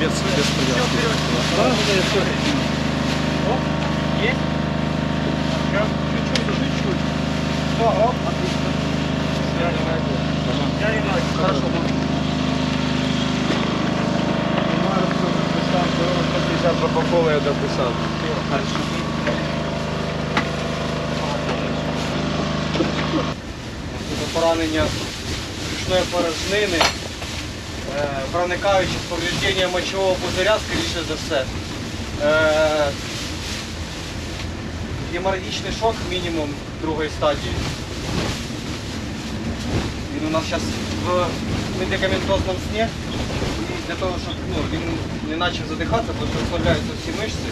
без, без привязки. Да, да. Есть? Чуть-чуть, чуть-чуть. Все, оп, отлично. Я не найду. Я не найду. Хорошо, Сейчас запаковываю, я дописал. Поранення брюшної порожнини, проникаючи з поврежденням мочового пузиря, скоріше за все. Е, Геморрагічний шок мінімум другої стадії. Він у нас зараз в медикаментозному сні. І для того, щоб ну, він не почав задихатися, тому що розслабляються всі мишці,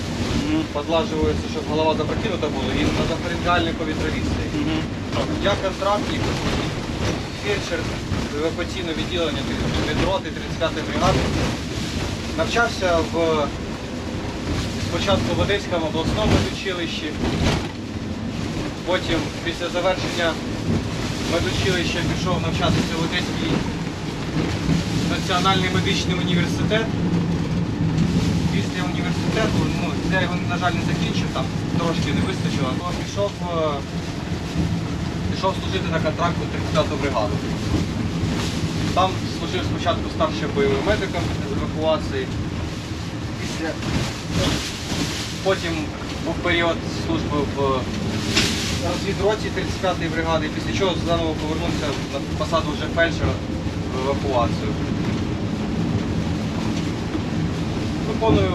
подлажуються, щоб голова запрокинута була, і на заференціальний повітровісний. Я контрактник, фельдшер евакуаційного відділення медроти 35-ї бригади. Навчався в спочатку в Одеському обласному медучилищі, потім після завершення медучилища пішов навчатися в Одеський національний медичний університет. Після університету, ну, я його, на жаль, не закінчив, там трошки не вистачило, то пішов е, пішов служити на контракт у 35-ту бригаду. Там служив спочатку старшим бойовим медиком з евакуації. Потім був період служби в розвідроті 35-ї бригади, після чого заново повернувся на посаду вже фельдшера в евакуацію. Виконую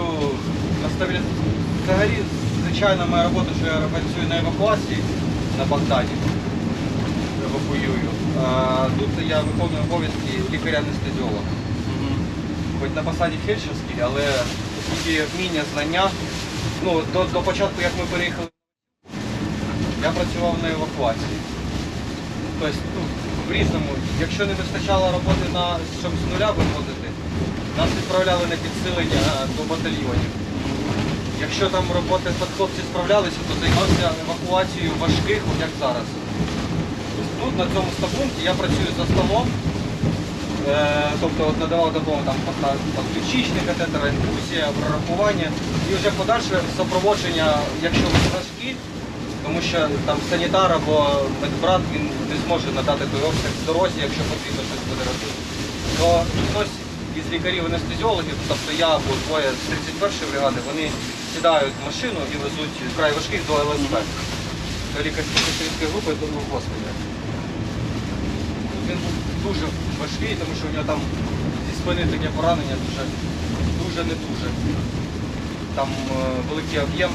на стабілі... Взагалі, звичайно, моя робота, що я працюю на евакуації на Богдані евакуюю. А тут я виконую обов'язки лікаря-анестезіолога. Хоч на посаді фельдшерській, але оскільки вміння, знання. Ну, до, до початку, як ми переїхали, я працював на евакуації. Тобто, ну, в різному. Якщо не вистачало роботи на щоб з нуля виходити, нас відправляли на підсилення до батальйонів. Якщо там роботи хлопці справлялися, то займався евакуацією важких, як зараз. Тут на цьому стабунті я працюю за столом, е, тобто от надавав допомогу там підключичний катетер, інфузія, прорахування і вже подальше супроводження, якщо вони важкі, тому що там санітар або медбрат він не зможе надати той обсяг в дорозі, якщо потрібно щось буде робити. То хтось із лікарів-анестезіологів, тобто я або двоє з 31-ї бригади, вони сідають в машину і везуть вкрай важких до ЛСП, до лікарсько-сестринської групи до госпіталя. Він був дуже важкий, тому що у нього там зі спини таке поранення дуже, дуже не дуже. Там е, великий об'єм.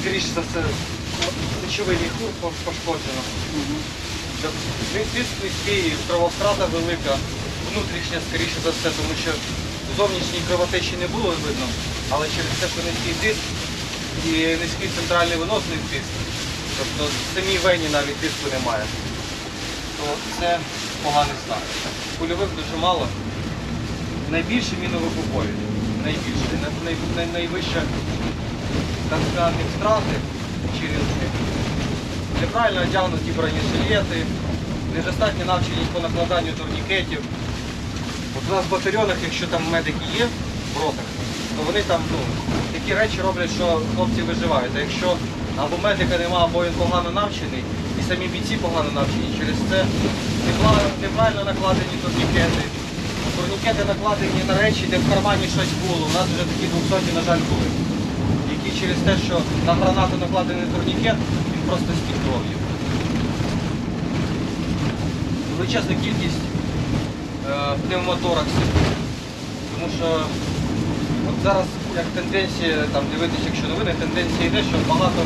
Скоріше за все, плечовий міхур пошкоджено. Він тиск низький, крововтрата велика, внутрішня, скоріше за все, тому що зовнішньої кровотечі не було видно, але через те, що низький тиск і низький центральний виносний тиск, тобто самій вені навіть тиску немає то це поганий знак. Польових дуже мало. Найбільше міновибухові. Найбільше. Най- най- най- Найвища сказати, втрати через. Неправильно одягнуті бронежилети, недостатньо навчені по накладанню турнікетів. От у нас в батальйонах, якщо там медики є в ротах, то вони там ну, такі речі роблять, що хлопці виживають. А якщо або медика немає, або він погано навчений, самі бійці погано навчені, через це неправильно накладені турнікети. Турнікети накладені на речі, де в кармані щось було. У нас вже такі 200, на жаль, були. Які через те, що на гранату накладений турнікет, він просто стік кров'ю. Величезна кількість е, пневмотораксів. Тому що от зараз як тенденція, там дивитися, якщо новини, тенденція йде, що багато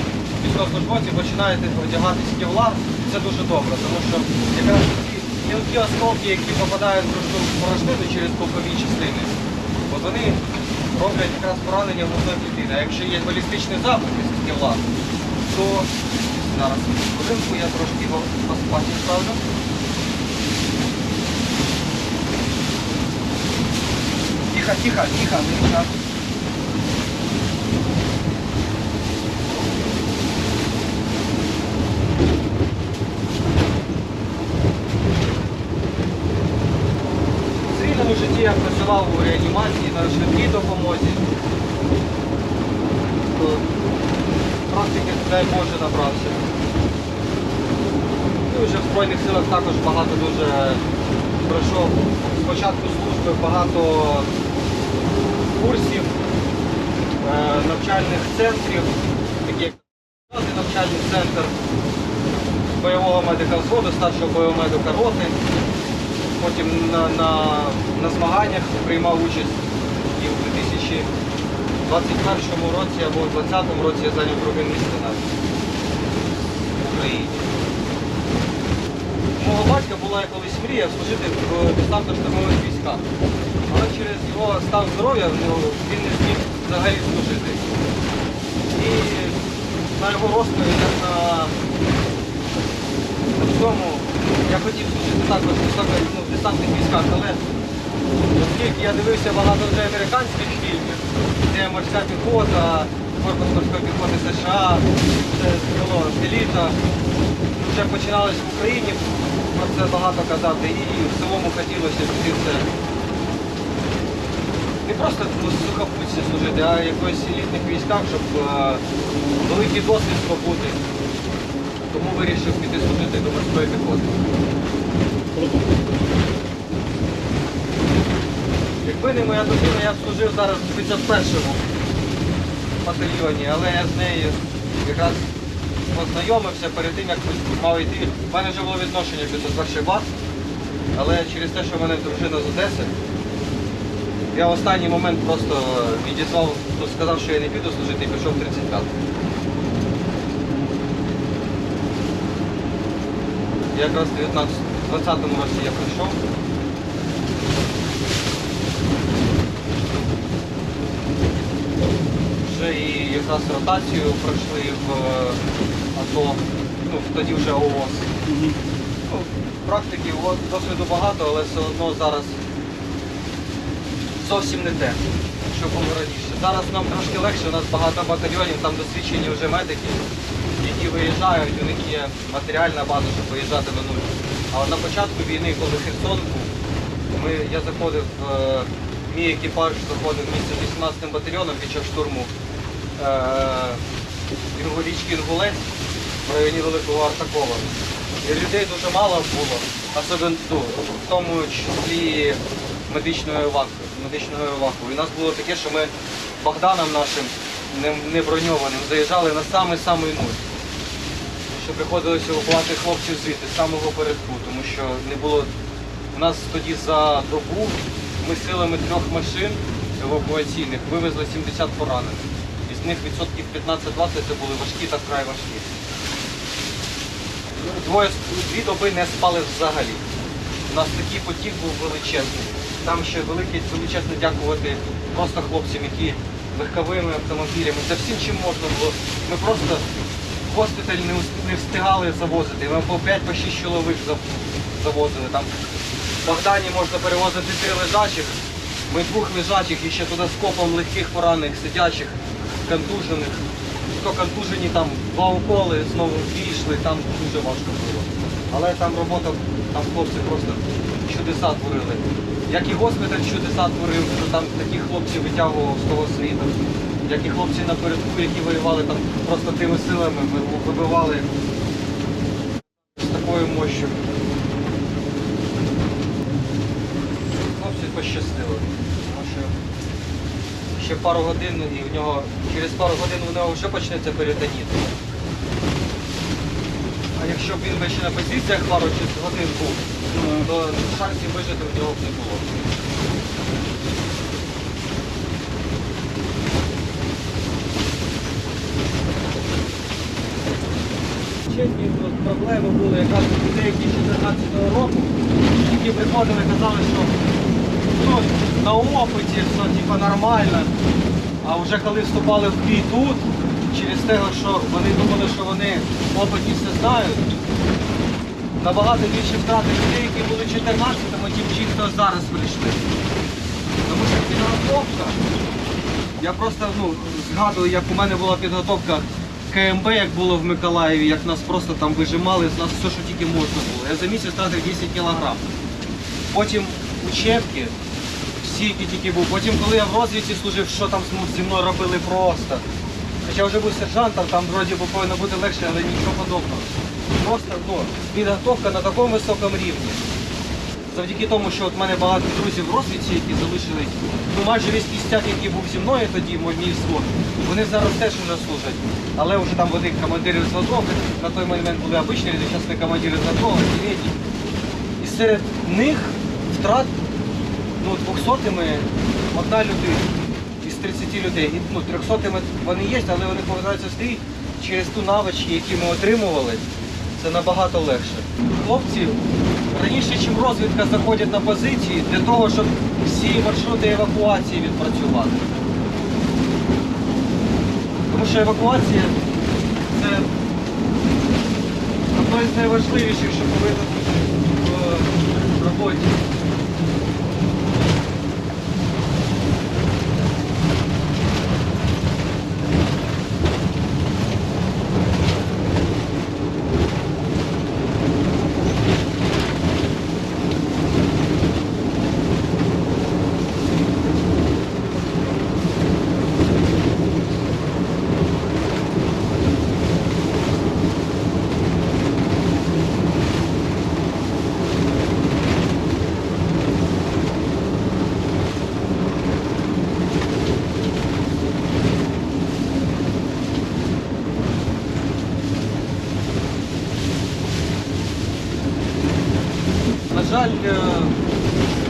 військовослужбовців починають одягати кевлар. Це дуже добре, тому що якраз мілкі осколки, які попадають в порожнину через бокові частини, от вони роблять якраз поранення грудної клітини. А якщо є балістичний запуск з кевлар, то зараз хвилинку я трошки його на спаті ставлю. Тихо, тихо, тихо, не час. В цивільному житті я працював у реанімації на швидкій допомозі. Практики, дай Боже, набрався. І вже в Збройних силах також багато дуже пройшов з початку служби багато курсів, е, навчальних центрів, такі як навчальний центр бойового медика взводу, старшого бойового медика роти. Потім на, на, на змаганнях приймав участь і в 2021 році або в 2020 році я зайняв друге місце на Україні. Мого батька була колись мрія служити в десантно-штурмових військах. Але через його стан здоров'я ну, він не зміг взагалі служити. І на його розповідь, на на цьому я хотів також в ну, в десантних військах, але оскільки я дивився багато вже американських фільмів, де морська піхота, корпус морської піхоти США, це село Еліта, вже починалось в Україні про це багато казати, і в цілому хотілося піти в це. Не просто ну, сухопутці служити, а в елітних військах, щоб е, великий досвід здобути. Тому вирішив піти служити до морської піхоти. Якби не моя дружина, я б служив зараз в 51-му батальйоні, але я з нею якраз познайомився перед тим, як мав йти. У мене вже було відношення 501 бат, але через те, що в мене дружина з Одеси, я в останній момент просто відізвав, сказав, що я не піду служити і пішов в 35. Якраз в 19 20-му році я прийшов. Вже і якраз ротацію пройшли в е, АТО, ну тоді вже ООС. Ну, практики досвіду багато, але все одно зараз зовсім не те, що було раніше. Зараз нам трошки легше, у нас багато батальйонів, там досвідчені вже медики, які виїжджають, у них є матеріальна база, щоб виїжджати на нуль. Але на початку війни, коли Херсон був, ми, я заходив, е, мій екіпаж заходив місце з 18 батальйоном під час штурму е, річки Інгулець в районі Великого Артакова. І людей дуже мало було, особливо ну, в тому числі медичною евакою. Медичною евакою. І у нас було таке, що ми Богданом нашим не броньованим заїжджали на самий-самий нуль. Що приходилося евакувати хлопців звідти, з самого передку, тому що не було. У нас тоді за добу ми силами трьох машин евакуаційних вивезли 70 поранених. Із них відсотків 15-20 це були важкі та вкрай важкі. Двоє дві доби не спали взагалі. У нас такий потік був величезний. Там ще велике величезне дякувати просто хлопцям, які легковими автомобілями, та всім чим можна було. Ми просто госпіталь не, не встигали завозити. Ми по 5-6 чоловік завозили. Там в Богдані можна перевозити три лежачих. Ми двох лежачих і ще туди скопом легких поранених, сидячих, контужених. Хто контужені, там два уколи, знову війшли, там дуже важко було. Але там робота, там хлопці просто чудеса творили. Як і госпіталь чудеса творив, що там таких хлопців витягував з того світу. Як і хлопці напередку, які воювали там просто тими силами, ви- вибивали з такою мощю. Хлопці пощастило. Тому що ще пару годин і в нього через пару годин у нього вже почнеться перитоніт. А якщо б він би ще на позиціях пару годин був, то шансів вижити в нього б не було. Тут проблеми були якраз у людей, які 14 року, які приходили казали, що ну, на опиті все типу, нормально. А вже коли вступали в бій тут, через те, що вони думали, що вони в опиті все знають, набагато більше втрати людей, які були 14-му, ніж ті, хто зараз прийшли. Тому що підготовка, я просто ну, згадую, як у мене була підготовка КМБ, як було в Миколаєві, як нас просто там вижимали, з нас все, що тільки можна було. Я за місяць втратив 10 кілограм. Потім учебки, стійки тільки був. Потім, коли я в розвідці служив, що там зі мною робили просто. Хоча вже був сержантом, там вроді повинно бути легше, але нічого подобного. Просто ну, підготовка на такому високому рівні. Завдяки тому, що от мене багато друзів в розвідці, які залишились, ну майже весь кістяк, який був зі мною тоді, мій взвод, вони зараз теж вже служать. Але вже там вони командири взводов, на той момент були обичні люди, зараз ми командири взводов, сімейні. І серед них втрат ну, 200-ми одна людина із 30 людей. І, ну, 300-ми вони є, але вони повертаються в стрій через ту навички, які ми отримували. Це набагато легше. Хлопці раніше, ніж розвідка, заходить на позиції для того, щоб всі маршрути евакуації відпрацювати. Тому що евакуація це одне з найважливіших, що повинно бути в роботі. На жаль, е,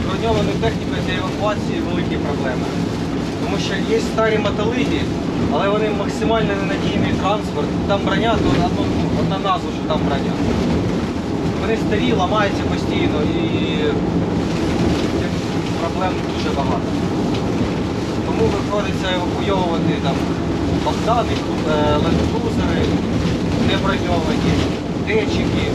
броньованою технікою для евакуації великі проблеми. Тому що є старі мотолиги, але вони максимально ненадійний транспорт. Там броня, то одна, назва, що там броня. Вони старі, ламаються постійно і проблем дуже багато. Тому приходиться евакуйовувати там Богдани, е, лендкрузери, неброньовані, дечики.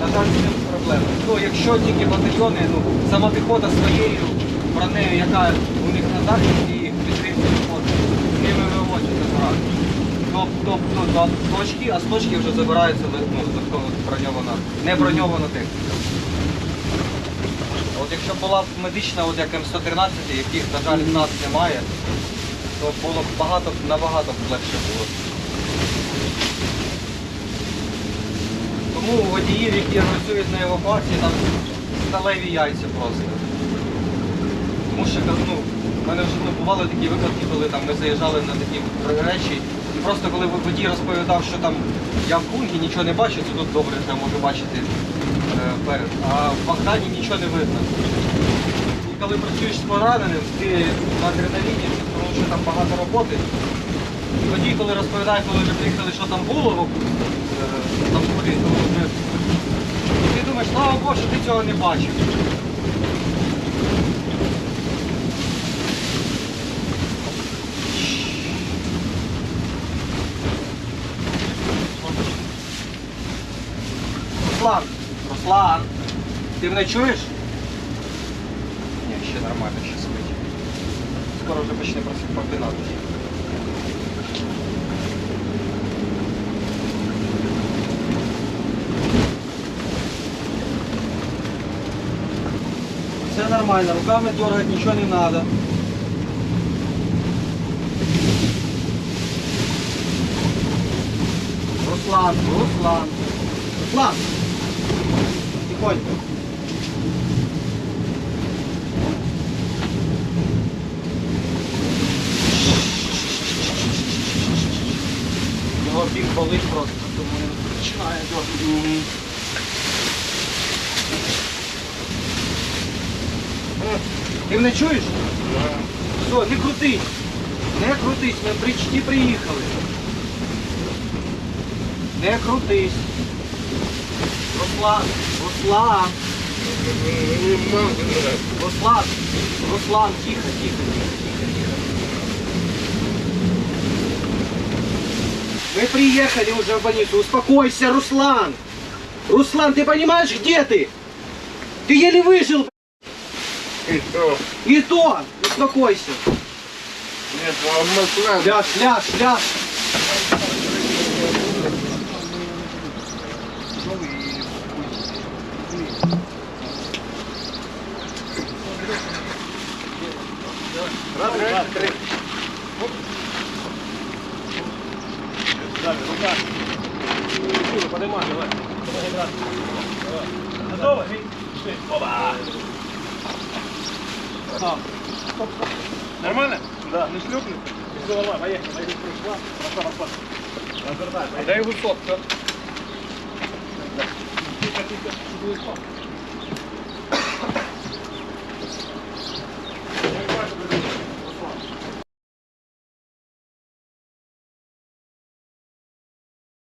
Ну, на з цим проблеми. Ну, якщо тільки батальйони, ну, сама піхота своєю бронею, яка у них на захисті, їх підтримки піхоти, ними виводять топ, топ, до точки, а з точки вже забирається ну, додатково броньована, не броньована техніка. От якщо була б медична, от як М113, яких, на жаль, в нас немає, то було б багато, набагато б легше було. Тому у водіїв, які працюють на евакуації, там сталеві яйця просто. Тому що ну, в мене вже ну, бували такі випадки, коли там, ми заїжджали на такі речі. І просто коли водій розповідав, що там я в пункті нічого не бачу, то тут добре я можу бачити е, перед. А в Богдані нічого не видно. І коли працюєш з пораненим, ти на адреналіні, тому що там багато роботи. І водій, коли розповідає, коли вже приїхали, що там було, е, там то вже ти думаєш, слава Богу, ти цього не бачив. Руслан, Руслан, ти мене чуєш? Ні, ще нормально, ще спить. Скоро вже почне просити прокинатися. Все нормально, руками дергать ничего не надо. Руслан, Руслан. Руслан! Тихонько. Його бік болить просто, тому він починає дергати. Ти мене чуєш? Все, не крутись. Не крутись, ми в Бричті приїхали. Не крутись. Руслан, Руслан, Руслан, Руслан, тихо, тихо, тихо, тихо, тихо. Мы приехали уже в больницу. Успокойся, Руслан. Руслан, ты понимаешь, где ты? Ты еле выжил. І то, И то, успокойся. ні, то алмаслен. Ляж, ляж, ляж. Раз, два, три. Далі, рука. Силу, поднимай, давай. Давай, брат. Давай. Готово? Пішли. Опа! А. Нормально? Да. Не? Все нормально, поехали. Поехали, пришла. Пошла, пошла. Развертай, поехали. Дай гусок, так? Тихо, тихо, тихо. упал.